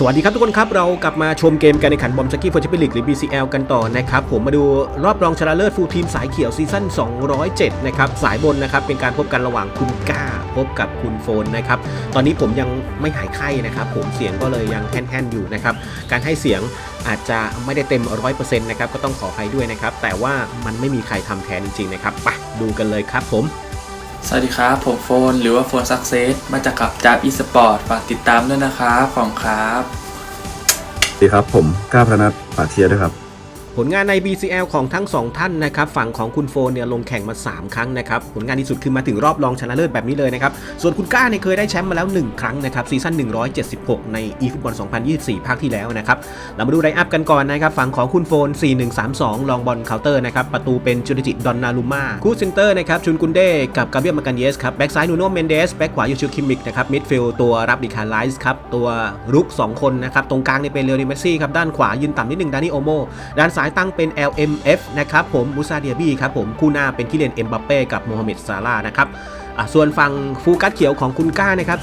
สวัสดีครับทุกคนครับ เรากลับมาชมเกมการแข่งขันบอมสกี้ฟอร์จิปิลิกหรือ BCL กันต่อนะครับ ผมมาดูรอบรองชนะเลิศฟูลทีมสายเขียวซีซั่น 207 นะครับ สายบนนะครับ เป็นการพบกันระหว่างคุณก้า พบกับคุณโฟนนะครับ ตอนนี้ผมยังไม่หายไข้นะครับ ผมเสียงก็เลยยังแห้นๆอยู่นะครับ การให้เสียงอาจจะไม่ได้เต็ม 100%นะครับก็ต้องขออภัยด้วยนะครับแต่ว่ามันไม่มีใครทำแทนจริงๆนะครับไปดูกันเลยครับผม สวัสดีครับ ผมโฟน หรือว่าโฟนซักเซสมาจากกับจับอีสปอร์ตฝากติดตามด้วยนะครับ ของครับ สวัสดีครับผมก้าวพระนัทปาเทียด้วยครับ ผลงานใน BCL ของทั้ง 2 ท่านนะครับฝั่งของคุณโฟนเนี่ยลงแข่งมา 3 ครั้งนะครับผลงานที่สุดคือมาถึงรอบรองชนะเลิศแบบนี้เลยนะครับส่วนคุณก้าเนี่ยเคยได้แชมป์มาแล้ว 1 ครั้งนะครับซีซั่น176 ใน e ฟุตบอล2024 ภาคที่แล้วนะครับเรามาดูไลอัพกันก่อนนะครับฝั่งของคุณโฟน 4132 ลองบอลเคาน์เตอร์นะครับประตูเป็นจูดิจิดอนนาลูมาคู่เซนเตอร์นะครับชุนกุนเด้กับกาเบียลมากันเยสครับแบ็กซ้ายนูโนเมนเดสแบ็กขวายูชิคิมิกนะครับมิดฟิลด์ตัวรับดิคาไลส์ครับตัวรุก 2 คนนะครับตรงกลางเนี่ยเป็นเลโอนิเมซี่ครับด้านขวายืนต่ำนิดนึงดานิโอโมด้านซ้ายตั้งเป็น LMF นะครับผมมูซาเดียบี้ครับผมคู่หน้าเป็นคิเลนเอ็มบัปเป้กับโมฮัมเหม็ดซาร่านะครับส่วนฝั่งฟูกัสเขียวของคุณก้านะครับ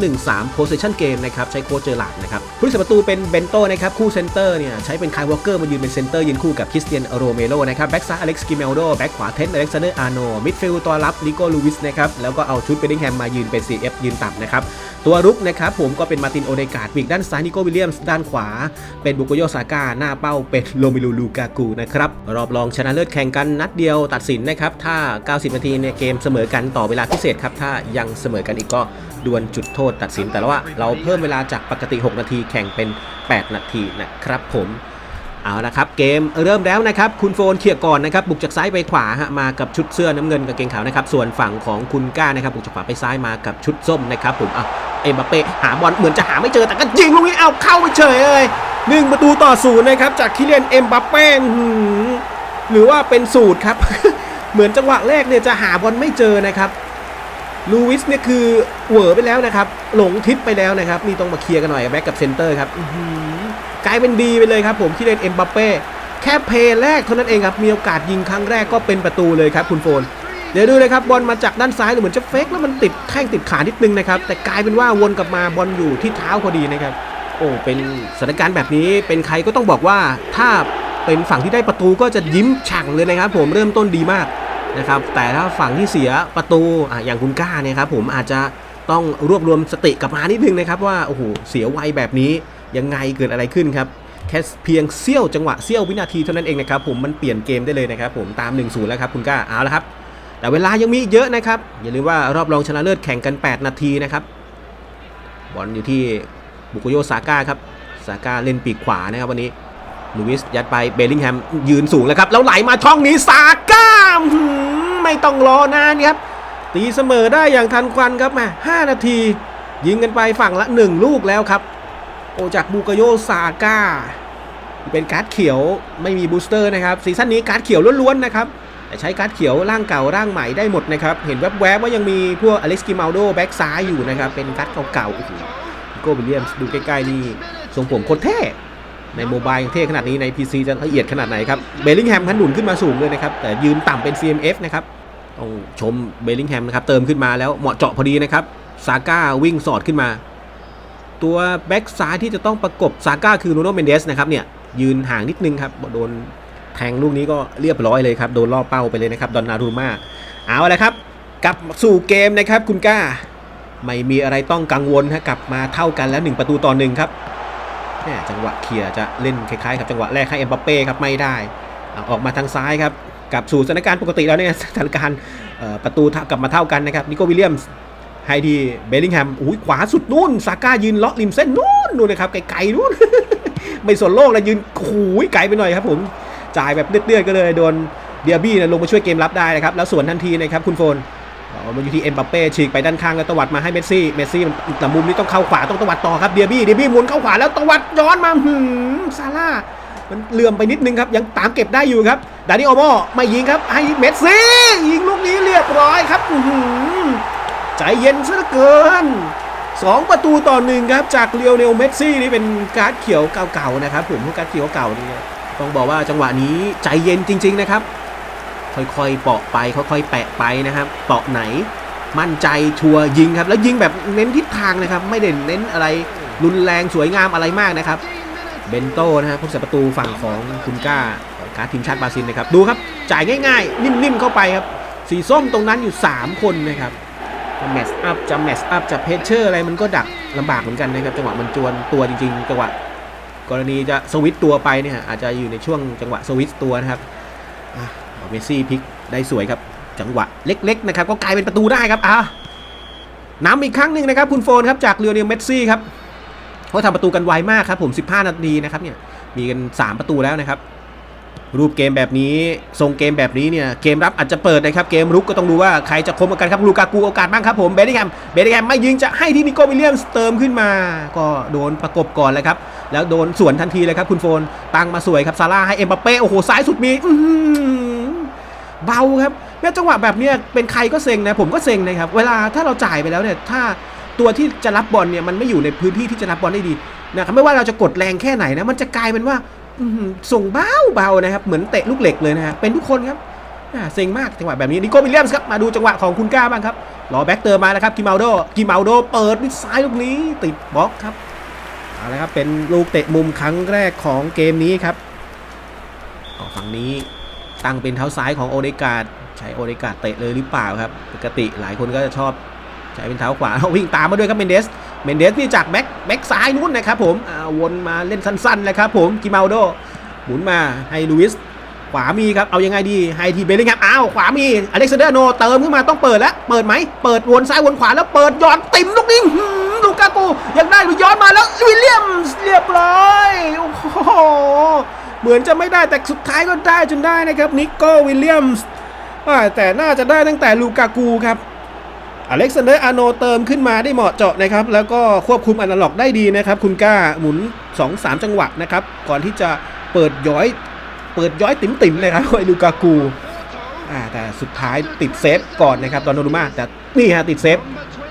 4-2-1-3 possession game นะครับ ใช้โค้ชเจอร์ลาดนะครับผู้รักษาประตูเป็นเบนโตนะครับ คู่เซนเตอร์เนี่ยใช้เป็นคายวอลเกอร์มายืนเป็นเซนเตอร์ยืนคู่กับคริสเตียนโรเมโรนะครับ แบ็กซ้ายอเล็กซ์กิเมลโด แบ็กขวาเทนอเล็กซานเดอร์อาร์โนมิดฟิลด์ตัวรับลิโกลูวิสนะครับ แล้วก็เอาชุดเบดดิงแฮมมายืนเป็น CF ยืนต่ำนะครับ ตัวรุกนะครับผมก็เป็นมาตินโอเดกาดวิกด้านซ้ายนิโกวิลเลียมส์ด้านขวา เป็นบุโกโยซาก้าหน้าเป้าเป็นโรมิลูลูกากูนะครับรอบรองชนะเลิศแข่งกันนัดเดียวตัดสินนะครับถ้า 90 นาทีในเกมเสมอกันต่อเวลาพิเศษครับถ้ายังเสมอกันอีกก็ดวลจุดโทษตัดสินแต่ว่าเราเพิ่มเวลาจากปกติ 6 นาทีแข่งเป็น 8 นาทีนะครับผม เอาละครับเกมเริ่มแล้วนะครับคุณโฟนเขี่ยก่อนนะครับบุกจากซ้ายไปขวาฮะมากับชุดเสื้อน้ำเงินกางเกงขาวนะครับส่วนฝั่งของคุณก้านะครับบุกจากขวาไปซ้ายมากับชุดส้มนะครับผมเอะเอ็มบัปเป้หาบอลเหมือนจะหาไม่เจอแต่ก็ยิงลูกนี้เอาเข้าไปเฉยเลยหนึ่งประตูต่อศูนย์นะครับจากคิเลียนเอ็มบัปเป้หรือว่าเป็นสูตรครับ เหมือนจังหวะแรกเนี่ยจะหาบอลไม่เจอนะครับลูวิสเนี่ยคือเหวอไปแล้วนะครับหลงทิศไปแล้วนะครับนี่ต้องมาเคลียร์กันหน่อยแบ็กกับเซนเตอร์ครับอื กลายเป็นดีไปเลยครับผมที่เล่นเอ็มบัปเป้แค่เพย์แรกเท่านั้นเองครับมีโอกาสยิงครั้งแรกก็เป็นประตูเลยครับคุณโฟนเดี๋ยวดูเลยครับบอลมาจากด้านซ้ายเหมือนจะเฟกแล้วมันติดแข้งติดขานิดนึงนะครับแต่กลายเป็นว่าวนกลับมาบอลอยู่ที่เท้าพอดีนะครับโอ้เป็นสถานการณ์แบบนี้เป็นใครก็ต้องบอกว่าถ้าเป็นฝั่งที่ได้ประตูก็จะยิ้มฉ่งเลยนะครับ ผมเริ่มต้นดีมากนะครับแต่ถ้าฝั่งที่เสียประตูอะอย่างคุณก้าเนี่ยครับผมอาจจะต้องรวบรวมสติกลับมานิดนึงนะครับว่าโอ้โหเสียไวแบบนี้ ยังไงเกิดอะไรขึ้นครับแค่เพียงเสี้ยวจังหวะเสี้ยววินาทีเท่านั้นเองนะครับผมมันเปลี่ยนเกมได้เลยนะครับผมตาม 1-0 แล้วครับคุณก้าเอาละครับ แต่เวลายังมีเยอะนะครับ อย่าลืมว่ารอบรองชนะเลิศแข่งกัน 8 นาทีนะครับบอลอยู่ที่บุโกโยซาก้าครับซาก้าเล่นปีกขวานะครับวันนี้ลูวิสยัดไปเบลลิงแฮมยืนสูงแล้วครับ แล้วไหลมาช่องนี้ซาก้าไม่ต้องรอนานครับ ตีเสมอได้อย่างทันควันครับมา5นาที ยิงกันไปฝั่งละ 1 ลูกแล้วครับ โอจากบูกาโยซาก้า เป็นการ์ดเขียวไม่มีบูสเตอร์นะครับซีซั่นนี้การ์ดเขียวล้วนๆนะครับแต่ใช้การ์ดเขียวร่างเก่าร่างใหม่ได้หมดนะครับ เห็นแวบๆว่ายังมีพวกอเล็กซ์กิมาโดแบ็กซ้ายอยู่นะครับ เป็นการ์ดเก่าๆโอ้โหโกวิลเลียมดูใกล้ๆนี่ทรงผมโคตรเท่ในโมบายเท่ขนาดนี้ใน PC จะละเอียดขนาดไหนครับเบลลิงแฮมขันหนุนขึ้นมาสูงเลยนะครับ แต่ยืนต่ำเป็น CMF นะครับต้องชมเบลลิงแฮมนะครับ เติมขึ้นมาแล้วเหมาะเจาะพอดีนะครับซาก้าวิ่งสอดขึ้นมา ตัวแบ็กซ้ายที่จะต้องประกบซาก้าคือโนโนเมนเดสนะครับเนี่ยยืนห่างนิดนึงครับโดนแทงลูกนี้ก็เรียบร้อยเลยครับ โดนล่อเป้าไปเลยนะครับดอนนารูมาเอาละครับ กลับสู่เกมนะครับคุณก้า ไม่มีอะไรต้องกังวลฮะกลับมาเท่ากันแล้ว 1 ประตูต่อหนึ่งครับแม่จังหวะเคลียร์จะเล่นคล้ายๆกับจังหวะแรกให้เอ็มบัปเป้ครับไม่ได้เอาออกมาทางซ้ายครับกลับสู่สถานการณ์ปกติแล้วเนี่ยสถานการณ์ประตูกลับมาเท่ากันนะครับนิโควิลเลียมส์ ให้ที่เบลลิงแฮมอุ้ยขวาสุดนู่นซาก้ายืนเลาะริมเส้นนู่นนู่นนะครับไกลๆนู่นไม่สนโลกเลยยืนขู่ไกลไปหน่อยครับผมจ่ายแบบเลือดๆก็เลยโดนเดียบี้นยลงมาช่วยเกมรับได้นะครับแล้วส่วนทันทีนะครับคุณโฟนเอามาอยู่ที่เอ็มบัปเป้ฉีกไปด้านข้างแล้วตวัดมาให้เมสซี่เมสซี่มันแต่มุมนี้ต้องเข้าขวาต้องตวัดต่อครับเดียบี้เดียบี้หมุนเข้าขวาแล้วตวัดย้อนมาหืมซาร่ามันเลื่อมไปนิดนึงครับยังตามเก็บได้อยู่ครับดานิโอโมไม่ยิงครับให้เมสซี่ยิงลูกนี้เรียบร้อยครับหือ ใจเย็นซะเหลือเกินสองประตูต่อหนึ่งครับ จากเลียวเนลเมสซี่นี่เป็นการ์ดเขียวเก่าๆนะครับผมพวกการ์ดเขียวเก่านี่ต้องบอกว่าจังหวะนี้ใจเย็นจริง ๆนะครับ ค่อยๆเปาะไปค่อยๆแปะไปนะครับเปาะไหนมั่นใจชัวร์ยิงครับ แล้วยิงแบบเน้นทิศทางนะครับ ไม่ได้เน้นอะไรรุนแรงสวยงามอะไรมากนะครับเบนโต้นะฮะผู้รักษาประตูฝั่งของคุณก้าการดทีมชาติบราซิลนะครับ ดูครับ จ่ายง่ายๆ นิ่มๆเข้าไปครับ สีส้มตรงนั้นอยู่ 3 คนนะครับ จะแมสอัพจะแมสอัพจะเพชเชอร์อะไรมันก็ดักลำบากเหมือนกันนะครับจังหวะมันจวนตัวจริง ๆ จังหวะกรณีจะสวิตตัวไปเนี่ยอาจจะอยู่ในช่วงจังหวะสวิตตัวนะครับอเอาเมซี่พลิกได้สวยครับ จังหวะเล็กๆนะครับก็กลายเป็นประตูได้ครับอะนำอีกครั้งหนึ่งนะครับ คุณโฟนครับจากเรียวเนลเมซี่ครับเพราทำประตูกันไวมากครับผม 15 นาทีนะครับเนี่ยมีกัน 3 ประตูแล้วนะครับ รูปเกมแบบนี้ทรงเกมแบบนี้เนี่ยเกมรับอาจจะเปิดนะครับเกมรุกก็ต้องดูว่าใครจะคมกันครับลูกากูโอกาสบ้างครับผมเบลลิแฮมเบลลิแฮมไม่ยิงจะให้ที่นิโก้วิลเลียมเติมขึ้นมา ก็โดนประกบก่อนเลยครับแล้วโดนสวนทันทีเลยครับคุณโฟนตั้งมาสวยครับซาร่าให้เอ็มบัปเป้โอ้โหซ้ายสุดมีอืเบาครับแม้จังหวะแบบนี้เป็นใครก็เซ็งนะผมก็เซ็งนะครับเวลาถ้าเราจ่ายไปแล้วเนี่ยถ้าตัวที่จะรับบอลเนี่ยมันไม่อยู่ในพื้นที่ที่จะรับบอลได้ดีนะครับไม่ว่าเราจะกดแรงแค่ไหนนะมันจะกลายเป็นว่า ส่งเบาเบาๆนะครับ เหมือนเตะลูกเหล็กเลยนะฮะเป็นทุกคนครับอ่าเซ็งมากจังหวะแบบนี้นิโก้วิลเลียมส์ครับมาดูจังหวะของคุณก้าบ้างครับรอแบ็กเตอร์มาแล้วครับกิมาโดกิมาโดเปิดด้วยซ้ายลูกนี้ติดบล็อกครับเอาละครับเป็นลูกเตะมุมครั้งแรกของเกมนี้ครับฝั่งนี้ตั้งเป็นเท้าซ้ายของโอเดกาดใช้โอเดกาดเตะเลยหรือเปล่าครับ ปกติหลายคนก็จะชอบใช้เป็นเท้าขวาวิ่งตามมาด้วยครับเมนเดส เมนเดสนี่จากแบ็คแบ็คซ้ายนู้นนะครับผมอ่าวนมาเล่นสั้นๆเลยครับผมกิมาลโดหมุนมาให้ลูอิสขวามีครับ เอายังไงดีให้ทีเบลลิงแฮมอ้าวขวามีอเล็กซานเดอร์โนเติมขึ้นมาต้องเปิดแล้วเปิดไหมเปิดวนซ้ายวนขวาแล้วเปิดย้อนติ่มลูกนี้ลูกากูยังได้หรือย้อนมาแล้ววิลเลียมส์เรียบร้อยโอ้โหเหมือนจะไม่ได้แต่สุดท้ายก็ได้จนได้นะครับนิโก้วิลเลียมส์แต่น่าจะได้ตั้งแต่ลูกากูครับ อเล็กซานเดอร์อาโนเติมขึ้นมาได้เหมาะเจาะนะครับ แล้วก็ควบคุมอนาล็อกได้ดีนะครับ คุณก้าหมุน 2-3 จังหวะนะครับ ก่อนที่จะเปิดย้อย เปิดย้อยติ๋มๆเลยครับไอลูกากูอ่าแต่สุดท้ายติดเซฟก่อนนะครับดอนโนรูมาแต่นี่ฮะติดเซฟ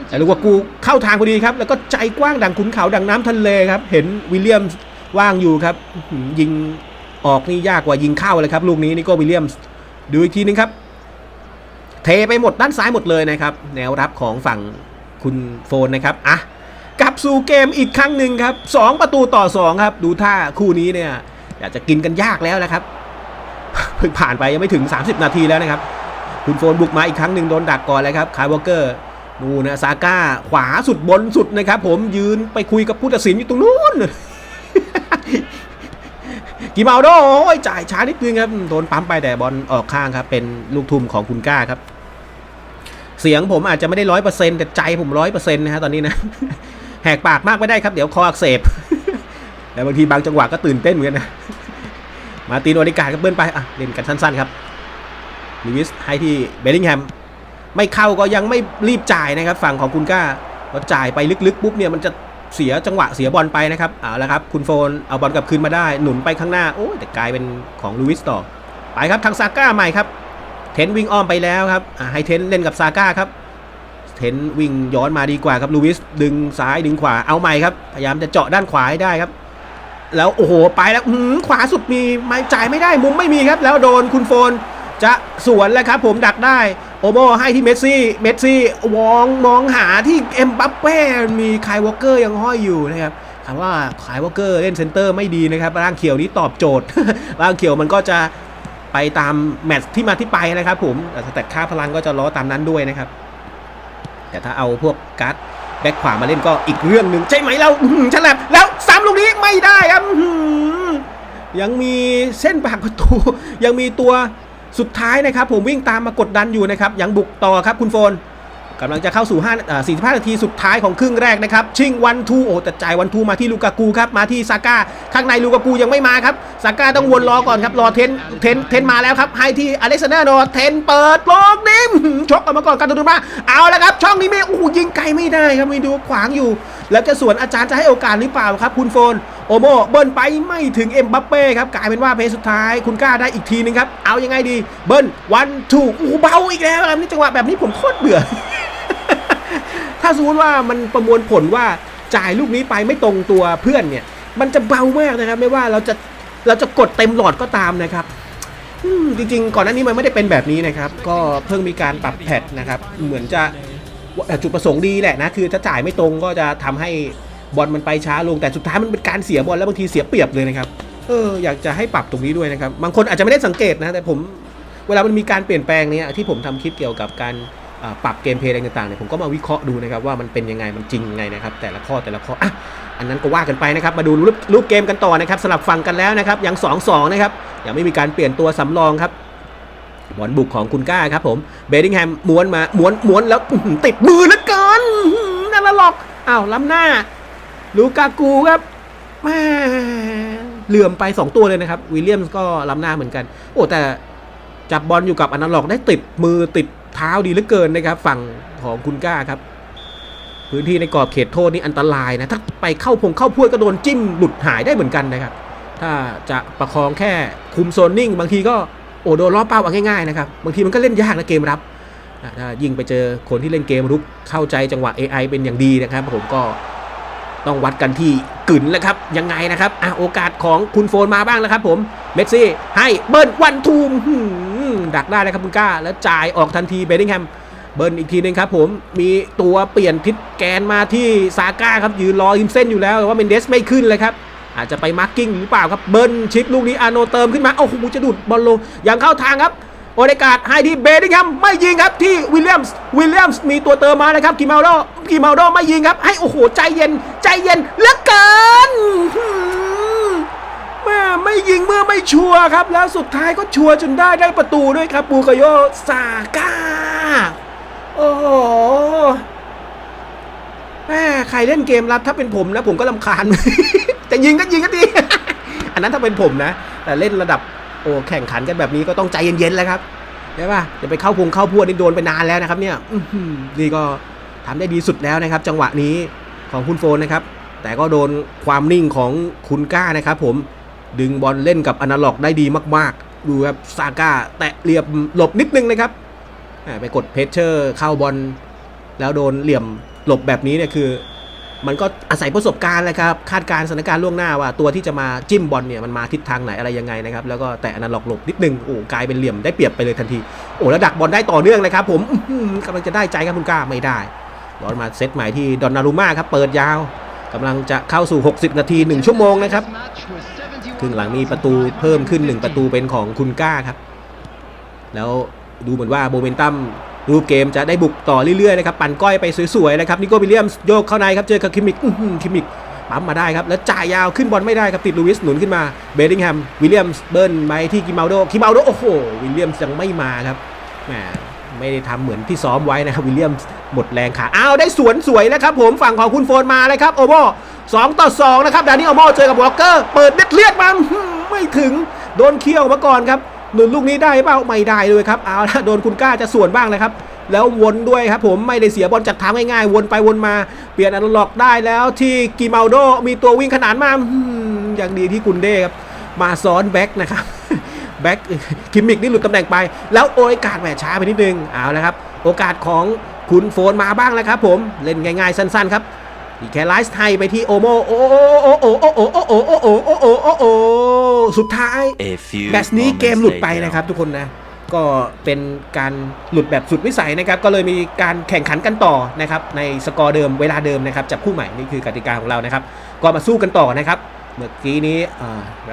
แต่ลูกากูเข้าทางพอดีครับ แล้วก็ใจกว้างดังขุนเขาดังน้ำทะเลครับ เห็นวิลเลียมว่างอยู่ครับยิงออกนี่ยากกว่ายิงเข้าเลยครับลูกนี้นี่ก็วิลเลียมดูอีกทีนึงครับ เทไปหมดด้านซ้ายหมดเลยนะครับ แนวรับของฝั่งคุณโฟนนะครับอะกลับสู่เกมอีกครั้งหนึ่งครับ 2 ประตูต่อ 2 ครับ ดูท่าคู่นี้เนี่ยอยากจะกินกันยากแล้วนะครับเพิ่งผ่านไปยังไม่ถึง 30 นาทีแล้วนะครับ คุณโฟนบุกมาอีกครั้งหนึ่งโดนดักก่อนเลยครับคายวอเกอร์นูนะซาก้าขวาสุดบนสุดนะครับ ผมยืนไปคุยกับผู้ตัดสินอยู่ตรงนู้น กิมาลโดโอ้ยจ่ายช้านิดนึงครับโดนปั๊มไปแต่บอลออกข้างครับ เป็นลูกทุ่มของคุณก้าครับ เสียงผมอาจจะไม่ได้ร้อยเปอร์เซ็นต์แต่ใจผมร้อยเปอร์เซ็นต์นะฮะตอนนี้นะแหกปากมากไม่ได้ครับเดี๋ยวคออักเสบแต่บางทีบางจังหวะก็ตื่นเต้นเหมือนกันนะมาตินอดิการ์ดก็เบิ้ลไปอะเล่นกันสั้นๆครับลูวิสให้ที่เบลลิงแฮมไม่เข้าก็ยังไม่รีบจ่ายนะครับ ฝั่งของคุณก้าพอจ่ายไปลึกๆปุ๊บเนี่ยมันจะ เสียจังหวะเสียบอลไปนะครับเอาละครับคุณโฟนเอาบอลกลับคืนมาได้หนุนไปข้างหน้าโอ้แต่กลายเป็นของลูวิสต่อ ไปครับทางซาก้าใหม่ครับ เทนวิ่งอ้อมไปแล้วครับให้เทนเล่นกับซาก้าครับเทนวิ่งย้อนมาดีกว่าครับลูวิสดึงซ้ายดึงขวาเอาใหม่ครับพยายามจะเจาะด้านขวาให้ได้ครับ แล้วโอ้โหไปแล้วขวาสุดมีไม่จ่ายไม่ได้มุมไม่มีครับ แล้วโดนคุณโฟน จะสวนแล้วครับผมดักได้ โอโบให้ที่เมสซี่ เมสซี่วองมองหาที่เอ็มบัปเป้ มีคายวอเกอร์ยังห้อยอยู่นะครับคำว่าคายวอเกอร์เล่นเซนเตอร์ไม่ดีนะครับร่างเขียวนี้ตอบโจทย์ ร่างเขียวมันก็จะไปตามแมตช์ที่มาที่ไปนะครับผมแต่สแตทค่าพลังก็จะล้อตามนั้นด้วยนะครับ แต่ถ้าเอาพวกการ์ดแบ็คขวามาเล่นก็อีกเรื่องหนึ่งใช่ไหมเราฉลับแล้วซ้ำลูกนี้ไม่ได้ครับยังมีเส้นปากประตู ยังมีตัว สุดท้ายนะครับผมวิ่งตามมากดดันอยู่นะครับยังบุกต่อครับคุณโฟนกำลังจะเข้าสู่5อ่า45 นาทีสุดท้ายของครึ่งแรกนะครับ ชิงวันทูโอ้แต่จ่ายวันทูมาที่ลูกากูครับ มาที่ซาก้า ข้างในลูกากูยังไม่มาครับ ซาก้าต้องวนรอก่อนครับ รอเทน เทน เทนมาแล้วครับ ให้ที่อเล็กซานเดอร์โนเทนเปิดโลกนี้อื้อหือชกออกมาก่อนการตุนมา เอาแล้วครับ ช่องนี้ไม่ โอ้ยิงไกลไม่ได้ครับ ไม่ดูขวางอยู่ แล้วจะส่วนอาจารย์จะให้โอกาสหรือเปล่าครับคุณโฟนโอโมเบิ้ลไปไม่ถึงเอ็มบัปเป้ครับกลายเป็นว่าเพลสุดท้ายคุณกล้าได้อีกทีนึงครับ เอายังไงดีเบิ้ลวันถูกโอ้เบาอีกแล้วครับนี่จังหวะแบบนี้ผมโคตรเบื่อ ถ้าสมมติว่ามันประมวลผลว่าจ่ายลูกนี้ไปไม่ตรงตัวเพื่อนเนี่ย มันจะเบามากนะครับ ไม่ว่าเราจะเราจะกดเต็มหลอดก็ตามนะครับจริงๆ ก่อนหน้านี้มันไม่ได้เป็นแบบนี้นะครับ ก็เพิ่งมีการปรับแพทนะครับ เหมือนจะ จุดประสงค์ดีแหละนะคือถ้าจ่ายไม่ตรงก็จะทำให้บอลมันไปช้าลงแต่สุดท้ายมันเป็นการเสียบอลแล้วบางทีเสียเปรียบเลยนะครับเอออยากจะให้ปรับตรงนี้ด้วยนะครับ บางคนอาจจะไม่ได้สังเกตนะแต่ผมเวลามันมีการเปลี่ยนแปลงเนี้ยที่ผมทำคลิปเกี่ยวกับการปรับเกมเพลย์อะไรต่างๆเนี่ยผมก็มาวิเคราะห์ดูนะครับว่ามันเป็นยังไงมันจริงยังไงนะครับแต่ละข้อแต่ละข้ออะอันนั้นก็ว่ากันไปนะครับมาดูรูปรูปเกมกันต่อนะครับสลับฝั่งกันแล้วนะครับยัง2อสองนะครับยังไม่มีการเปลี่ยนตัวสำรองครับ บอลบุกของคุณก้าครับผมเบดดิงแฮมม้วนมาม้วนม้วนแล้วติดมือเหลือเกินอันั่นละหรอกอ้าวล้ำหน้า ลูกากูครับแม่เหลื่อมไป 2 ตัวเลยนะครับวิลเลียมส์ก็ล้ำหน้าเหมือนกัน โอ้แต่จับบอลอยู่กับอนาล็อกได้ติดมือติดเท้าดีเหลือเกินนะครับ ฝั่งของคุณก้าครับ พื้นที่ในกรอบเขตโทษนี่อันตรายนะ ถ้าไปเข้าพงเข้าพวดก็โดนจิ้มหลุดหายได้เหมือนกันนะครับ ถ้าจะประคองแค่คุมโซนนิ่ง บางทีก็ โอ้โดนล้อเป้าเอาง่ายๆนะครับบางทีมันก็เล่นยากนะเกมรับถ้ายิ่งไปเจอคนที่เล่นเกมรุกเข้าใจจังหวะ AI เป็นอย่างดีนะครับ ผมก็ต้องวัดกันที่กึ่นแล้วครับ ยังไงนะครับอะโอกาสของคุณโฟนมาบ้างแล้วครับผมเมสซี่ให้เบิ้ลวันทูมหืมดักได้เลยครับคุณก้า แล้วจ่ายออกทันทีเบดิงแฮมเบิร์นอีกทีหนึงครับผมมีตัวเปลี่ยนทิศแกนมาที่ซาก้าครับยืนรอริมเส้นอยู่แล้วแต่ว่าเมนเดสไม่ขึ้นเลยครับ อาจจะไปมาร์กิ้งหรือเปล่าครับเบิร์นชิปลูกนี้อาโนเติมขึ้นมาโอ้โหจะดูดบอลลงอย่างเข้าทางครับโอเดกาดให้ที่เบดิงแฮมไม่ยิงครับที่วิลเลียมส์วิลเลียมส์มีตัวเติมมานะครับกิมาโดกิมาโดไม่ยิงครับ ให้โอ้โหใจเย็นใจเย็นเหลือเกินแม่ไม่ยิงเมื่อไม่ชัวร์ครับ แล้วสุดท้ายก็ชัวร์จนได้ได้ประตูด้วยครับบูกาโยซาก้าโอ้โหแม่ใครเล่นเกมรับถ้าเป็นผมนะผมก็ลำคาญ แต่ยิงก็ยิงก็ดี อันนั้นถ้าเป็นผมนะ แต่เล่นระดับโอ้แข่งขันกันแบบนี้ก็ต้องใจเย็นๆแล้วครับใช่ป่ะจะไปเข้าพงเข้าพวดนี่โดนไปนานแล้วนะครับ เนี่ยนี่ก็ทำได้ดีสุดแล้วนะครับ จังหวะนี้ของคุณโฟนนะครับ แต่ก็โดนความนิ่งของคุณก้านะครับ ผมดึงบอลเล่นกับอนาล็อกได้ดีมาก ๆ ดูครับซาก้าแตะเหลี่ยมหลบนิดนึงนะครับไปกดเพชเชอร์เข้าบอลแล้วโดนเหลี่ยมหลบแบบนี้เนี่ยคือ มันก็อาศัยประสบการณ์แหละครับคาดการณ์สถานการณ์ล่วงหน้าว่าตัวที่จะมาจิ้มบอลเนี่ยมันมาทิศทางไหนอะไรยังไงนะครับแล้วก็แต่อนาล็อกหลบนิดนึงโอ้กลายเป็นเหลี่ยมได้เปรียบไปเลยทันทีโอ้แล้วดักบอลได้ต่อเนื่องเลยครับผมกำลังจะได้ใจครับคุณก้าไม่ได้บอลมาเซตใหม่ที่ดอนนารุม่าครับเปิดยาวกำลังจะเข้าสู่ 60 นาที 1 ชั่วโมงนะครับครึ่งหลังมีประตูเพิ่มขึ้น 1 ประตูเป็นของคุณก้าครับ แล้วดูเหมือนว่าโมเมนตัม รูปเกมจะได้บุกต่อเรื่อยๆนะครับปั่นก้อยไปสวยๆนะครับนิโก้วิลเลียมโยกเข้าในครับเจอกับคิมิกคิมิกปั๊มมาได้ครับ แล้วจ่ายยาวขึ้นบอลไม่ได้ครับติดลูวิสหนุนขึ้นมาเบดดิงแฮมวิลเลียมเบิร์นไปที่กิมาโดกิมาโดโอ้โหวิลเลียมยังไม่มาครับแหมไม่ได้ทำเหมือนที่ซ้อมไว้นะครับวิลเลียมหมดแรงขาอ้าวได้สวนสวยแล้วครับผมฝั่งของคุณโฟนมาเลยครับโอโมสองต่อสองนะครับดานี่โอโมเจอกับวอลเกอร์เปิดเน็ตเลียดมาอื้อหือไม่ถึงโดนเคี่ยวมาก่อนครับ หนุนลูกนี้ได้เปล่าไม่ได้เลยครับเอาละโดนคุณก้าจะส่วนบ้างเลยครับแล้ววนด้วยครับผมไม่ได้เสียบอลจากทางง่ายๆ วนไปวนมาเปลี่ยนอันล็อกได้แล้วที่กิมาโดมีตัววิ่งขนานมาอืมอย่างดีที่กุนเด้ครับมาซ้อนแบ็กนะครับแบ็กคิมมิกนี่หลุดตำแหน่งไป แล้วโอกาสแหมช้าไปนิดนึงเอาละครับ โอกาสของคุณโฟนมาบ้างแล้วครับผมเล่นง่ายๆสั้นๆครับ อีแคไลส์ไทยไปที่โอโมโอโอโอโอโอโอโอโอโอโอโอโอโอโอสุดท้ายแมตช์นี้เกมหลุดไปนะครับทุกคนนะ ก็เป็นการหลุดแบบสุดวิสัยนะครับ ก็เลยมีการแข่งขันกันต่อนะครับในสกอร์เดิมเวลาเดิมนะครับจับคู่ใหม่นี่คือกติกาของเรานะครับ ก็มาสู้กันต่อนะครับ เมื่อกี้นี้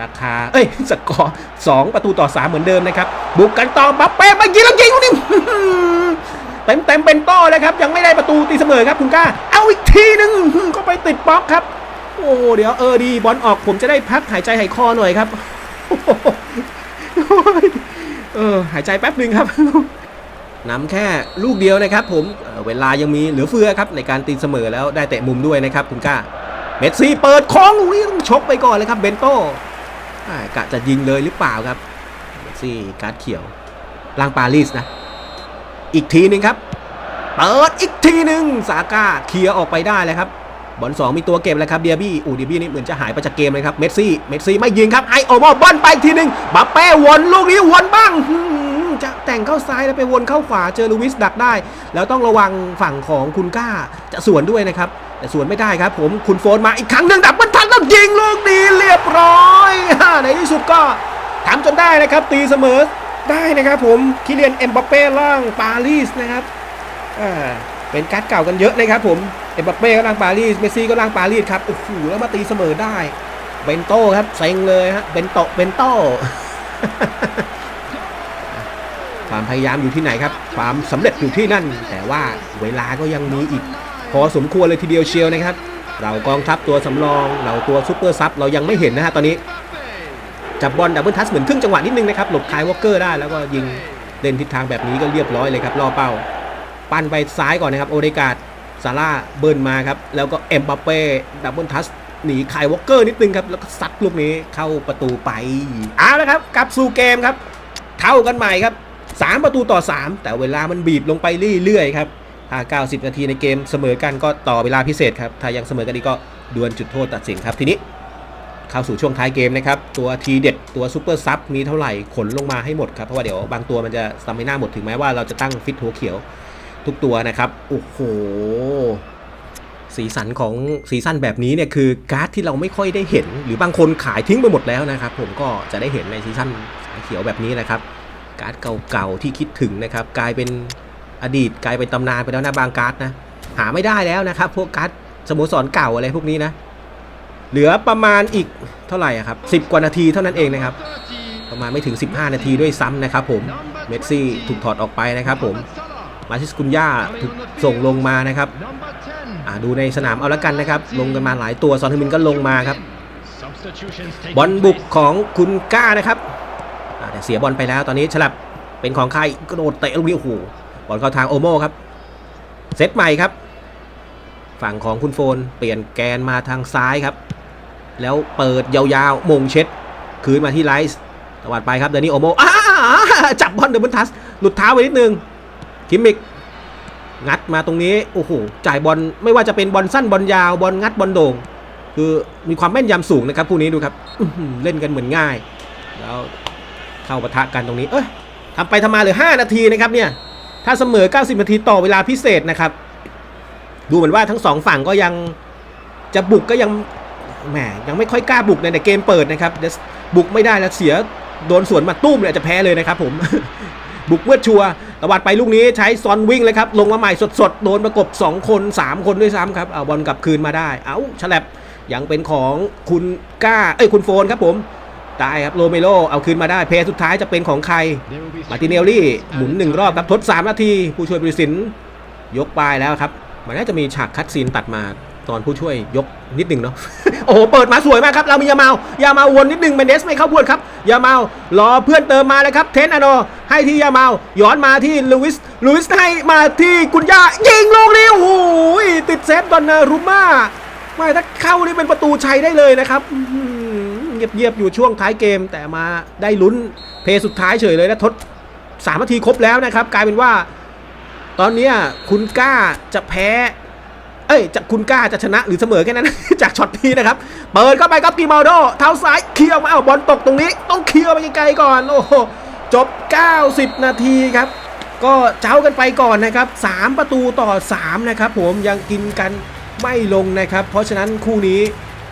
ราคาเอ้ยสกอร์2ประตูต่อ3เหมือนเดิมนะครับบุกกันต่อบัปเป้มายิงแล้วยิงลูกนี่ เต็มเต็มเป็นโต้เลยครับ ยังไม่ได้ประตูตีเสมอครับคุณก้า เอาอีกทีหนึงก็ไปติดบล็อกครับ โอ้เดี๋ยวเออดีบอลออกผมจะได้พักหายใจหายคอหน่อยครับเออหายใจแป๊บหนึ่งครับนำแค่ลูกเดียวนะครับ ผมเเวลายังมีเหลือเฟือครับในการตีเสมอแล้วได้เตะมุมด้วยนะครับคุณก้าเมสซี่เปิดค้งลูกนี้ต้องชกไปก่อนเลยครับเบนโต้อ่ากะจะยิงเลยหรือเปล่าครับเมสซี่การ์ดเขียวล่างปารีสนะ อีกทีหนึ่งครับ เปิดอีกทีหนึ่งซาก้าเคลียร์ออกไปได้เลยครับบอลสองมีตัวเก็บแล้วครับเดียบี้อูเดียบี้นี่เหมือนจะหายไปจากเกมเลยครับเมสซี่เมสซี่ไม่ยิงครับไอโอมอบอลไปอีกทีหนึ่งบัปเป้วนลูกนี้วนบ้างจะแต่งเข้าซ้ายแล้วไปวนเข้าขวาเจอลูวิสดักได้ แล้วต้องระวังฝั่งของคุณก้าจะสวนด้วยนะครับ แต่สวนไม่ได้ครับ ผมคุณโฟนมาอีกครั้งหนึ่งดับเบิลทันแล้วยิงลูกนี้เรียบร้อยฮ่าในที่สุดก็ทำจนได้นะครับ ตีเสมอ ได้นะครับผมคิเลียนเอ็มบัปเป้ล่างปารีสนะครับอ่าเป็นการ์ดเก่ากันเยอะนะครับผมเอ็มบัปเป้ก็ล่างปารีสเมสซี่ก็ล่างปารีสครับโอ้โหแล้วมาตีเสมอได้เบนโต้ครับเซ็งเลยฮะเบนโตเบนโต้ความพยายามอยู่ที่ไหนครับ ความสำเร็จอยู่ที่นั่น แต่ว่าเวลาก็ยังมีอีก พอสมควรเลยทีเดียวเชียวนะครับ เรากองทัพตัวสำรอง เราตัวซูเปอร์ซับเรายังไม่เห็นนะฮะตอนนี้ จับบอลดับเบิลทัชเหมือนครึ่งจังหวะนิดนึงนะครับหลบคายวอลเกอร์ได้แล้วก็ยิงเล่นทิศทางแบบนี้ก็เรียบร้อยเลยครับล่อเป้า ปั้นไปซ้ายก่อนนะครับโอเดกาดซาร่าเบิร์นมาครับแล้วก็เอ็มบัปเป้ดับเบิลทัชหนีคายวอลเกอร์นิดนึงครับแล้วก็ซัดลูกนี้เข้าประตูไปเอาละครับกลับสู่เกมครับเท่ากันใหม่ครับ 3 ประตูต่อ 3 แต่เวลามันบีบลงไปเรื่อยๆครับถ้า90 นาทีในเกมเสมอกันก็ต่อเวลาพิเศษครับ ถ้ายังเสมอกันอีกก็ดวลจุดโทษตัดสินครับทีนี้ เข้าสู่ช่วงท้ายเกมนะครับ ตัวทีเด็ดตัวซูเปอร์ซับมีเท่าไหร่ขนลงมาให้หมดครับ เพราะว่าเดี๋ยวบางตัวมันจะสตามิน่าหมดถึงแม้ว่าเราจะตั้งฟิตหัวเขียวทุกตัวนะครับ โอ้โห สีสันของซีซั่นแบบนี้เนี่ยคือการ์ดที่เราไม่ค่อยได้เห็น หรือบางคนขายทิ้งไปหมดแล้วนะครับ ผมก็จะได้เห็นในซีซั่นสายเขียวแบบนี้นะครับ การ์ดเก่าๆที่คิดถึงนะครับ กลายเป็นอดีตกลายเป็นตำนานไปแล้วนะบางการ์ดนะหาไม่ได้แล้วนะครับ พวกการ์ดสโมสรเก่าอะไรพวกนี้นะ เหลือประมาณอีกเท่าไหร่ครับ 10 กว่านาทีเท่านั้นเองนะครับ ประมาณไม่ถึง 15 นาทีด้วยซ้ำนะครับผมเมสซี่ถูกถอดออกไปนะครับผมมาชิสกุนย่าถูกส่งลงมานะครับดูในสนามเอาละกันนะครับ ลงกันมาหลายตัวซอนฮึมินก็ลงมาครับบอลบุกของคุณก้านะครับแต่เสียบอลไปแล้วตอนนี้ฉลับเป็นของใครกระโดดเตะลูกนี้โอ้โหบอลเข้าทางโอโมครับเซตใหม่ครับ ฝั่งของคุณโฟนเปลี่ยนแกนมาทางซ้ายครับ แล้วเปิดยาวๆมงเช็ด คืนมาที่ไลส์ตวัดไปครับเดนี่โอโมอ้าจับบอลเดบิลทัส หลุดเท้าไปนิดนึง คิมมิก งัดมาตรงนี้ โอ้โห จ่ายบอลไม่ว่าจะเป็นบอลสั้นบอลยาว บอลงัดบอลโด่ง คือมีความแม่นยำสูงนะครับคู่นี้ดูครับเล่นกันเหมือนง่าย แล้วเข้าปะทะกันตรงนี้ เอ้ยทำไปทำมาเหลือ 5 นาทีนะครับเนี่ย ถ้าเสมอ 90 นาทีต่อเวลาพิเศษนะครับ ดูเหมือนว่าทั้งสองฝั่งก็ยังจะบุกก็ยัง แหมยังไม่ค่อยกล้าบุกในแต่เกมเปิดนะครับบุกไม่ได้แล้วเสียโดนสวนมาตุ้มเลยจะแพ้เลยนะครับผม บุกเมื่อชัวร์ตวัดไปลูกนี้ใช้ซอนวิ่งเลยครับลงมาใหม่สดๆ โดนประกบ 2 คน 3 คนด้วยซ้ำครับเอาบอลกลับคืนมาได้ เอาฉลับยังเป็นของคุณก้าเอ้ยคุณโฟนครับผมได้ครับโรเมโรเอาคืนมาได้เพย์สุดท้ายจะเป็นของใคร มาร์ติเนลลี่หมุนหนึ่งรอบครับทด 3 นาที ผู้ช่วยบริสินยกปลายแล้วครับ มันน่าจะมีฉากคัดซีนตัดมาตอนผู้ช่วยยกนิดหนึ่งเนาะ โอ้โหเปิดมาสวยมากครับเรามียาเมา ยาเมาวนนิดหนึ่งเมนเดสไม่เข้าพวดครับยาเมารอเพื่อนเติมมาเลยครับเทนอโนให้ที่ยาเมาย้อนมาที่ลูอิสลูอิสให้มาที่กุนย่ายิงลูกนี้โอ้โหติดเซฟดอนนารุม่าไม่ถ้าเข้านี่เป็นประตูชัยได้เลยนะครับเงียบๆอยู่ช่วงท้ายเกมแต่มาได้ลุ้นเพย์สุดท้ายเฉยเลยนะทดสามนาทีครบแล้วนะครับ กลายเป็นว่า ตอนนี้คุณกล้าจะแพ้ เอ้ยจะคุณกล้าจะชนะหรือเสมอแค่นั้น จากช็อตนี้นะครับ เปิดเข้าไปครับกีมาโดเท้าซ้ายเคลียร์มาเอาบอลตกตรงนี้ ต้องเคลียร์ไปไกลๆก่อน โอ้โห จบ 90 นาทีครับ ก็เจ้ากันไปก่อนนะครับ 3 ประตูต่อ 3 นะครับผมยังกินกันไม่ลงนะครับ เพราะฉะนั้นคู่นี้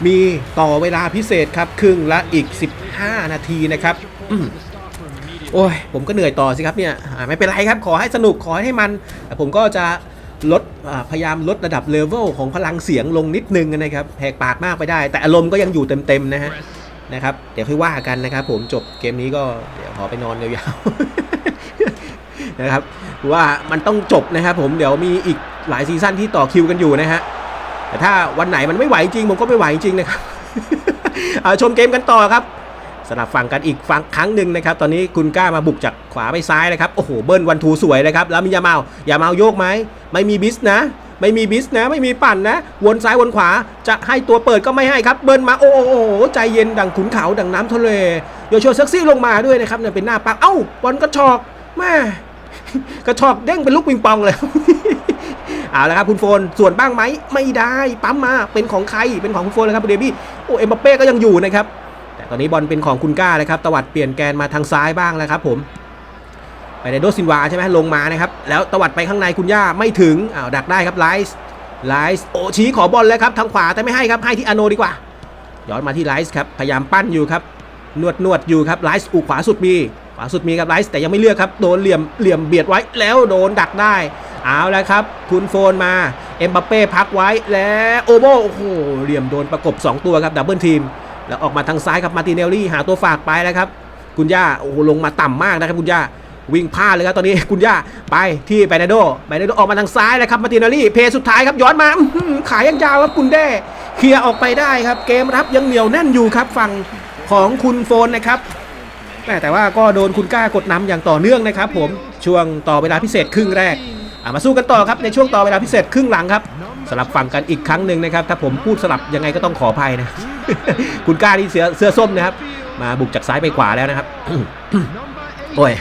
มีต่อเวลาพิเศษครับ ครึ่งละอีก 15 นาทีนะครับโอ้ย ผมก็เหนื่อยต่อสิครับเนี่ยไม่เป็นไรครับ ขอให้สนุกขอให้มัน แต่ผมก็จะ ลดพยายามลดระดับเลเวลของพลังเสียงลงนิดนึงนะครับแหกปากมากไปได้ แต่อารมณ์ก็ยังอยู่เต็มๆนะฮะนะครับ เดี๋ยวค่อยว่ากันนะครับ ผมจบเกมนี้ก็เดี๋ยวขอไปนอนยาวๆนะครับว่ามันต้องจบนะครับผมเดี๋ยวมีอีกหลายซีซั่นที่ต่อคิวกันอยู่นะฮะแต่ถ้าวันไหนมันไม่ไหวจริงผมก็ไม่ไหวจริงนะครับชมเกมกันต่อครับ สลับฝั่งกันอีกฝั่งครั้งหนึ่งนะครับ ตอนนี้คุณกล้ามาบุกจากขวาไปซ้ายนะครับ โอ้โห เบิ้ลวันทูสวยเลยครับ แล้วมียาเมา ยาเมาโยกไหม ไม่มีบิสนะ ไม่มีบิสนะ ไม่มีปั่นนะ วนซ้ายวนขวา จะให้ตัวเปิดก็ไม่ให้ครับ เบิ้ลมา โอ้โหโอ้ใจเย็นดังขุนเขาดังน้ำทะเล โยโชเซ็กซี่ลงมาด้วยนะครับเนี่ยเป็นหน้าปัก เอ้า บอลกระชอกแม่กระชอกเด้งเป็นลูกปิงปองเลยเอาละครับคุณโฟนส่วนบ้างไหมไม่ได้ปั๊มมาเป็นของใครเป็นของคุณโฟนเลยครับเดบี้โอ้เอ็มบัปเป้ก็ยังอยู่นะครับ ตอนนี้บอลเป็นของคุณก้าเลยครับตวัดเปลี่ยนแกนมาทางซ้ายบ้างแล้วครับผมไปในโดซินวาใช่ไหมลงมานะครับแล้วตวัดไปข้างในคุณย่าไม่ถึงอ้าวดักได้ครับไลส์ไลส์โอชี้ขอบอลแล้วครับทางขวาแต่ไม่ให้ครับให้ที่อโนดีกว่าย้อนมาที่ไลส์ครับพยายามปั้นอยู่ครับนวดนวดอยู่ครับไลส์อุขวาสุดมีขวาสุดมีครับไลส์แต่ยังไม่เลือกครับโดนเหลี่ยมเหลี่ยมเบียดไว้แล้วโดนดักได้เอาแล้วครับคุณโฟนมาเอ็มบัปเป้พักไว้แล้วโอโบโอ้โหเหลี่ยมโดนประกบ 2 ตัวครับดับเบิลทีม แล้วออกมาทางซ้ายครับมาติเนลลี่หาตัวฝากไปแล้วครับ คุณย่าโอ้โหลงมาต่ำมากนะครับคุณย่าวิ่งพลาดเลยครับตอนนี้คุณย่าไปที่ไบนาโดไบนาโดออกมาทางซ้ายแล้วครับมาติเนลลี่เพย์สุดท้ายครับย้อนมาขายยังยาวครับคุณเด้เคลียร์ออกไปได้ครับ เกมรับยังเหนียวแน่นอยู่ครับฝั่งของคุณโฟนนะครับแม่แต่ว่าก็โดนคุณก้ากดนำอย่างต่อเนื่องนะครับ ผมช่วงต่อเวลาพิเศษครึ่งแรกมาสู้กันต่อครับในช่วงต่อเวลาพิเศษครึ่งหลังครับ สลับฝั่งกันอีกครั้งหนึ่งนะครับ ถ้าผมพูดสลับยังไงก็ต้องขออภัยนะ คุณก้าที่เสือเสื้อส้มนะครับ มาบุกจากซ้ายไปขวาแล้วนะครับ โอ้ย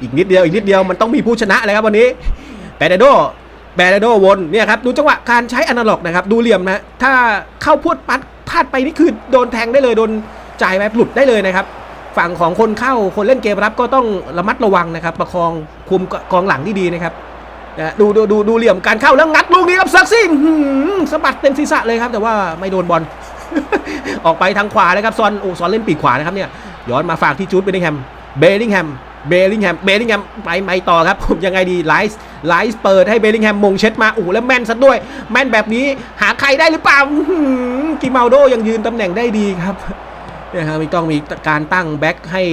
อีกนิดเดียวอีกนิดเดียวมันต้องมีผู้ชนะเลยครับวันนี้แบดโดแบดโดวนเนี่ยครับดูจังหวะการใช้อนาล็อกนะครับดูเหลี่ยมนะถ้าเข้าพวดปัดพลาดไปนี่คือโดนแทงได้เลยโดนจ่ายแบบหลุดได้เลยนะครับฝั่งของคนเข้าคนเล่นเกมรับก็ต้องระมัดระวังนะครับ ประคองคุมกองหลังที่ดีนะครับ นะดูดูดูดูเหลี่ยมการเข้าแล้วงัดลูกนี้ครับซักซิ่งหืมสะบัดเต็มศีรษะเลยครับ แต่ว่าไม่โดนบอลออกไปทางขวาเลยครับซอนโอ้ซอนเล่นปีกขวานะครับเนี่ยย้อนมาฝากที่จูดเบลลิงแฮมเบลลิงแฮมเบลลิงแฮมเบลลิงแฮมไปไม่ต่อครับผมยังไงดีไลส์ไลส์เปิดให้เบลลิงแฮมมงเช็ดมาโอ้แล้วแม่นซะด้วย แม่นแบบนี้หาใครได้หรือเปล่าอื้อหือกิมาโดยังยืนตำแหน่งได้ดีครับ เนี่ยครับม่ต้องมีการตั้งแบ็คให้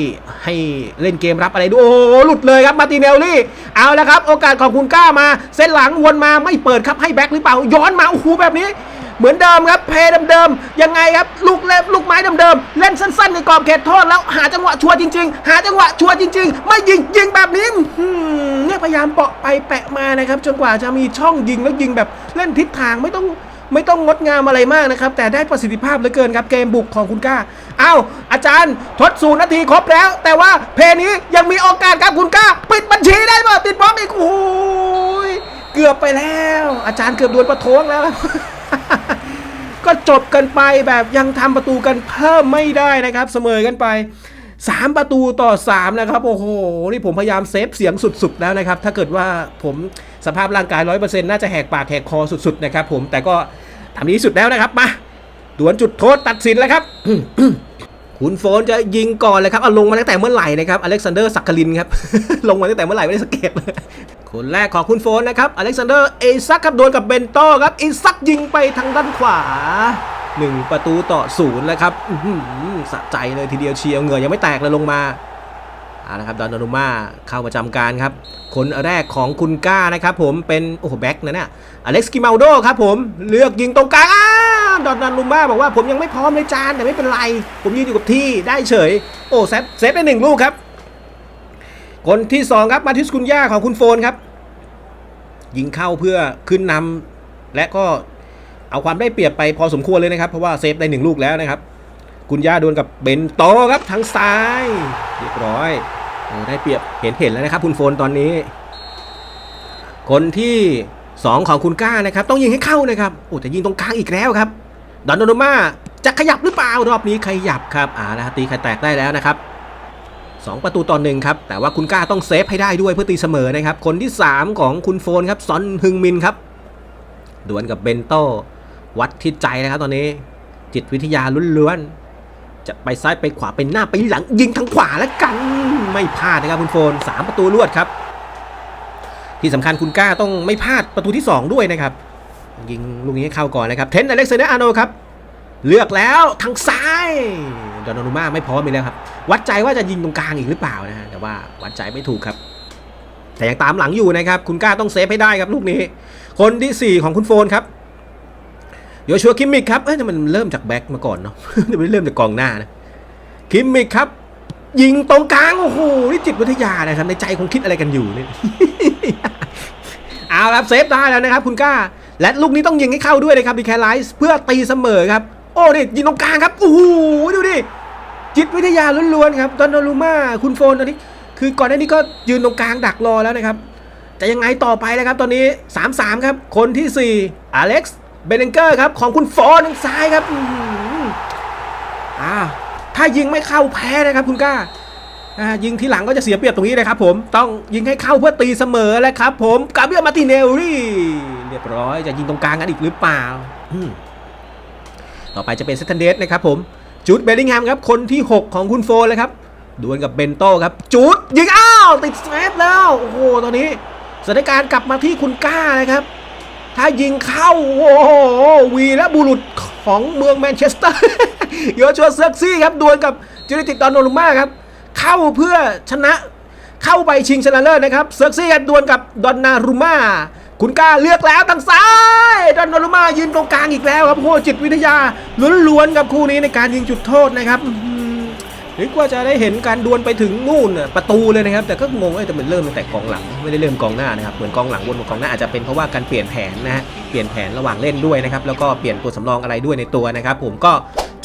ให้เล่นเกมรับอะไรด้วยโอ้หลุดเลยครับมาติเนลลี่ เอาแล้วครับ โอกาสของคุณก้ามา เส้นหลังวนมาไม่เปิดครับให้แบ็คหรือเปล่า ย้อนมาโอ้โหแบบนี้ เหมือนเดิมครับ เพย์เดิมๆยังไงครับ ลูกเล็บลูกไม้เดิมๆเล่นสั้นๆในกรอบเขตโทษแล้วหาจังหวะชัวร์จริง ๆ หาจังหวะชัวร์จริง ๆ ไม่ยิงยิงแบบนี้เนี่ยพยายามเปาะไปแปะมานะครับจนกว่าจะมีช่องยิงแล้วยิงแบบเล่นทิศทางไม่ต้อง ไม่ต้องงดงามอะไรมากนะครับ แต่ได้ประสิทธิภาพเหลือเกินครับเกมบุกของคุณก้าอ้าวอาจารย์ทดศูนย์นาทีครบแล้ว แต่ว่าเพลนี้ยังมีโอกาสครับคุณก้า ปิดบัญชีได้ป่ะติดบล็อกอีกโอ้ยเกือบไปแล้ว อาจารย์เกือบโดนประท้วงแล้ว ก็จบกันไปแบบยังทำประตูกันเพิ่มไม่ได้นะครับ เสมอกันไป3ประตูต่อ3นะครับ โอ้โห นี่ผมพยายามเซฟเสียงสุดๆแล้วนะครับ ถ้าเกิดว่าผม สภาพร่างกาย 100%น่าจะแหกปากแหกคอสุดๆนะครับผมแต่ก็ทำดีสุดแล้วนะครับมาดวลจุดโทษตัดสินแล้วครับคุณโฟนจะยิงก่อนเลยครับเอาลงมาตั้งแต่เมื่อไหร่นะครับอเล็กซานเดอร์สักคลินครับ ลงมาตั้งแต่เมื่อไหร่ไม่ได้สังเกตเลยคนแรกของคุณโฟนนะครับอเล็กซานเดอร์เอซักครับโดนกับเบนโต้ครับเอซักยิงไปทางด้านขวา 1 ประตูต่อศูนย์แล้วครับสะใจเลยทีเดียวเชียวเหงื่อยังไม่แตกเลยลงมา เอาละครับดอนนารุม่าเข้าประจำการครับ คนแรกของคุณก้านะครับผมเป็นโอ้โหแบ็กนะเนี่ยอเล็กซ์กิมาลโดครับผมเลือกยิงตรงกลางอ้าดอนนารุม่าบอกว่าผมยังไม่พร้อมเลยจานแต่ไม่เป็นไร ผมยืนอยู่กับที่ได้เฉย โอ้เซฟเซฟได้หนึ่งลูกครับ คนที่สองครับมาทิสกุนย่าของคุณโฟนครับ ยิงเข้าเพื่อขึ้นนำและก็เอาความได้เปรียบไปพอสมควรเลยนะครับ เพราะว่าเซฟได้หนึ่งลูกแล้วนะครับ กุนย่าโดนกับเบนโตครับทางซ้ายเรียบร้อยได้เปรียบเห็นเห็นแล้วนะครับคุณโฟนตอนนี้ คนที่สองของคุณก้านะครับ ต้องยิงให้เข้านะครับโอ้แต่ยิงตรงกลางอีกแล้วครับดอนโดโนมาจะขยับหรือเปล่ารอบนี้ขยับครับอ่านะตีไข่แตกได้แล้วนะครับสองประตูต่อหนึ่งครับ แต่ว่าคุณก้าต้องเซฟให้ได้ด้วยเพื่อตีเสมอนะครับ คนที่ 3 ของคุณโฟนครับซอนฮึงมินครับดวลกับเบนโตวัดที่ใจนะครับตอนนี้ จิตวิทยาล้วนๆ จะไปซ้ายไปขวาไปหน้าไปหลังยิงทางขวาแล้วกันไม่พลาดนะครับคุณโฟน 3 ประตูรวดครับ ที่สำคัญคุณก้าต้องไม่พลาดประตูที่ 2 ด้วยนะครับ ยิงลูกนี้ให้เข้าก่อนนะครับเทนอเล็กซานเดอร์อาร์โนครับ เลือกแล้วทางซ้ายดอนนารุม่าไม่พร้อมอีกแล้วครับ วัดใจว่าจะยิงตรงกลางอีกหรือเปล่านะฮะแต่ว่าวัดใจไม่ถูกครับแต่ยังตามหลังอยู่นะครับ คุณก้าต้องเซฟให้ได้ครับลูกนี้ คนที่ 4 ของคุณโฟนครับ โยชัวคิมมิกครับเอ้ยแต่มันเริ่มจากแบ็คมาก่อนเนาะไม่ได้เริ่มจากกองหน้านะคิมมิกครับ ยิงตรงกลางโอ้โหนี่จิตวิทยานะครับในใจคงคิดอะไรกันอยู่เนี่ยเอาละครับเซฟได้แล้วนะครับ คุณก้า และลูกนี้ต้องยิงให้เข้าด้วยนะครับดีแคลไลส์เพื่อตีเสมอครับ โอ้นี่ยิงตรงกลางครับโอ้โหดูดิจิตวิทยาล้วนๆครับดอนนารูมาคุณโฟนตอนนี้คือก่อนหน้านี้ก็ยืนตรงกลางดักรอแล้วนะครับจะยังไงต่อไปนะครับ ตอนนี้ 3-3 ครับ คนที่ 4 อเล็กซ์ เบเนเกอร์ครับของคุณโฟนทางซ้ายครับอ่าถ้ายิงไม่เข้าแพ้นะครับคุณก้ายิงทีหลังก็จะเสียเปรียบตรงนี้นะครับผมต้องยิงให้เข้าเพื่อตีเสมอแล้วครับผมกาเบียมาติเนลลี่เรียบร้อยจะยิงตรงกลางกันอีกหรือเปล่า ต่อไปจะเป็นเซตันเดสนะครับผมจูดเบลลิงแฮมครับคนที่ 6 ของคุณโฟนเลยครับดวลกับเบนโต้ครับจุดยิงอ้าวติดเซฟแล้วโอ้โหตอนนี้สถานการณ์กลับมาที่คุณก้านะครับ ถ้ายิงเข้า โอ้โหวีและบุรุษของเมืองแมนเชสเตอร์โยชัวเซิร์ซี่ครับดวลกับจูริติดดอนโนลุม่าครับ เข้าเพื่อชนะเข้าไปชิงชนะเลิศนะครับเซิร์ซี่ครับดวลกับดอนนารุม่าคุณกล้าเลือกแล้วทางซ้ายดอนนารุม่ายืนตรงกลางอีกแล้วครับโหจิตวิทยาล้วนๆกับคู่นี้ในการยิงจุดโทษนะครับ นึกว่าจะได้เห็นการดวลไปถึงนู่นน่ะประตูเลยนะครับ แต่ก็งงว่าแต่มันเริ่มตั้งแต่กองหลังไม่ได้เริ่มกองหน้านะครับเหมือนกองหลังวนมากองหน้าอาจจะเป็นเพราะว่าการเปลี่ยนแผนนะฮะเปลี่ยนแผนระหว่างเล่นด้วยนะครับแล้วก็เปลี่ยนตัวสำรองอะไรด้วยในตัวนะครับผมก็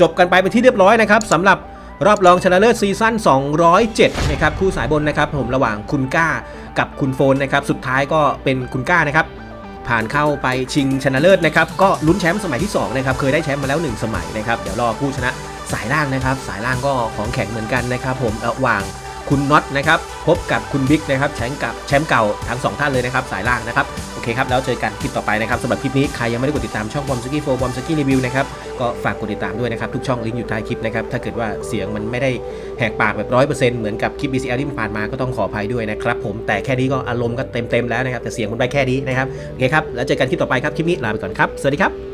จบกันไปเป็นที่เรียบร้อยนะครับสำหรับรอบรองชนะเลิศซีซั่น 207 นะครับคู่สายบนนะครับผมระหว่างคุณก้ากับคุณโฟนนะครับสุดท้ายก็เป็นคุณก้านะครับผ่านเข้าไปชิงชนะเลิศนะครับก็ลุ้นแชมป์สมัยที่2นะครับเคยได้แชมป์มาแล้ว 1 สมัยนะครับเดี๋ยวรอผู้ชนะ สายล่างนะครับ สายล่างก็ของแข็งเหมือนกันนะครับ ผมระหว่างคุณน็อตนะครับพบกับคุณบิ๊กนะครับแชมป์กับแชมป์เก่าทั้งสองท่านเลยนะครับ สายล่างนะครับโอเคครับแล้วเจอกันคลิปต่อไปนะครับสำหรับคลิปนี้ใครยังไม่ได้กดติดตามช่องบอมสกี้โฟบอมสกี้รีวิวนะครับก็ฝากกดติดตามด้วยนะครับ ทุกช่องลิงก์อยู่ใต้คลิปนะครับ ถ้าเกิดว่าเสียงมันไม่ได้แหกปากแบบร้อยเปอร์เซ็นต์เหมือนกับคลิป BCL ที่ผ่านมาก็ต้องขออภัยด้วยนะครับผมแต่แค่นี้ก็อารมณ์ก็เต็มๆแล้วนะครับแต่เสียงมันไปแค่นี้นะครับโอเคครับแล้วเจอกันคลิปต่อไปครับคลิปนี้ลาไปก่อนครับสวัสดีครับ